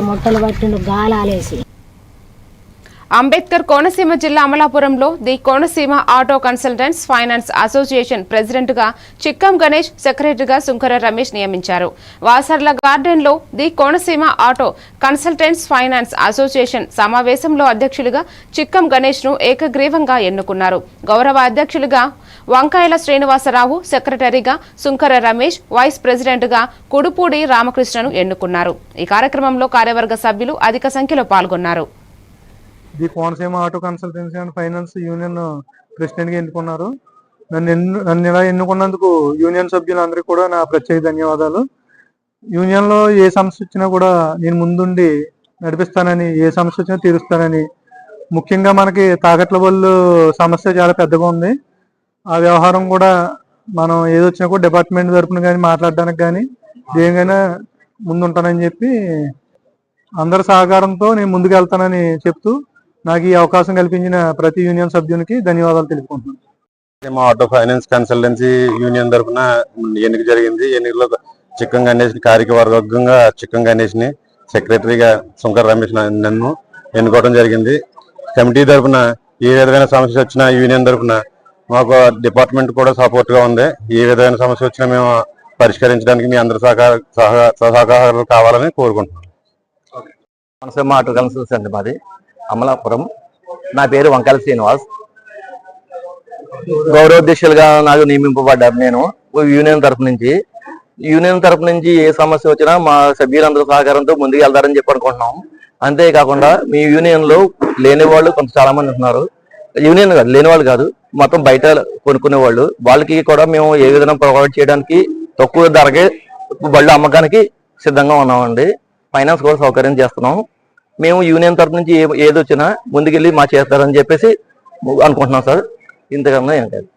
మొట్టలు పట్టిండు గాలాలేసి. అంబేద్కర్ కోనసీమ జిల్లా అమలాపురంలో the Konaseema auto consultants finance association ప్రెసిడెంట్గా చిక్కం గణేష్ సెక్రటరీగా సుంకర రమేష్ నియమించారు. వాసర్ల గార్డెన్లో the Konaseema auto consultants finance association సమావేశంలో అధ్యక్షులుగా చిక్కం గణేష్ను ఏకగ్రీవంగా ఎన్నుకున్నారు. గౌరవ అధ్యక్షులుగా వంకాయల శ్రీనివాసరావు సెక్రటరీగా సుంకర రమేష్ వైస్ ప్రెసిడెంట్గా కుడుపూడి రామకృష్ణను ఎన్నుకున్నారు. ఈ కార్యక్రమంలో కార్యవర్గ సభ్యులు అధిక సంఖ్యలో పాల్గొన్నారు. The Konaseema auto consultancy and finance union ప్రెసిడెంట్గా ఎన్నుకున్నారు. నన్ను ఎన్ను నన్ను ఇలా ఎన్నుకున్నందుకు యూనియన్ సభ్యులందరికీ కూడా నా ప్రత్యేక ధన్యవాదాలు. యూనియన్లో ఏ సమస్య వచ్చినా కూడా నేను ముందుండి నడిపిస్తానని ఏ సమస్య వచ్చినా తీరుస్తానని. ముఖ్యంగా మనకి తాకట్ల బళ్ళు సమస్య చాలా పెద్దగా ఉంది. ఆ వ్యవహారం కూడా మనం ఏదొచ్చినా కూడా డిపార్ట్మెంట్ తరపున కానీ మాట్లాడడానికి కానీ దేనికైనా ముందుంటానని చెప్పి అందరి సహకారంతో నేను ముందుకు వెళ్తానని చెప్తూ నాకు ఈ అవకాశం కల్పించిన ప్రతి యూనియన్ సభ్యునికి ధన్యవాదాలు తెలుపుకుంటున్నాను. మా ఆటో ఫైనాన్స్ కన్సల్టెన్సీ యూనియన్ తరఫున ఎన్నిక జరిగింది. ఎన్నికలో చిక్కం గణేష్ కార్యవర్గంగా చిక్కం గణేష్ని సెక్రటరీగా శంకర్ రమేష్ నన్ను ఎన్నుకోవడం జరిగింది. కమిటీ తరఫున ఏ విధమైన సమస్య వచ్చినా యూనియన్ తరఫున మాకు డిపార్ట్మెంట్ కూడా సపోర్ట్గా ఉంది. ఏ విధమైన సమస్య వచ్చినా మేము పరిష్కరించడానికి మీ అందరి సహకార సహ- సహకారాలు కావాలని కోరుకుంటున్నాం. ఆటో కన్సల్స్ అండి మాది. అమలాపురం. నా పేరు వంకాల శ్రీనివాస్. గౌరవాధ్యక్షులుగా నాకు నియమింపబడ్డాను నేను. యూనియన్ తరఫు నుంచి. యూనియన్ తరఫు నుంచి ఏ సమస్య వచ్చినా మా సభ్యులందరూ సహకారంతో ముందుకు వెళ్తారని చెప్పి అనుకుంటున్నాం. అంతేకాకుండా మీ యూనియన్లో లేని వాళ్ళు కొంత చాలా మంది ఉన్నారు యూనియన్ కాదు లేని వాళ్ళు కాదు. మొత్తం బయట కొనుక్కునే వాళ్ళు వాళ్ళకి కూడా మేము ఏ విధంగా ప్రొవైడ్ చేయడానికి తక్కువ ధరకే బళ్ళు అమ్మకానికి సిద్ధంగా ఉన్నామండి. ఫైనాన్స్ కూడా సౌకర్యం చేస్తున్నాం. మేము యూనియన్ తరఫు నుంచి ఏ- ఏది వచ్చినా ముందుకెళ్ళి మా చేస్తారని చెప్పేసి అనుకుంటున్నాం సార్. ఇంతకన్నా ఏం కాదు.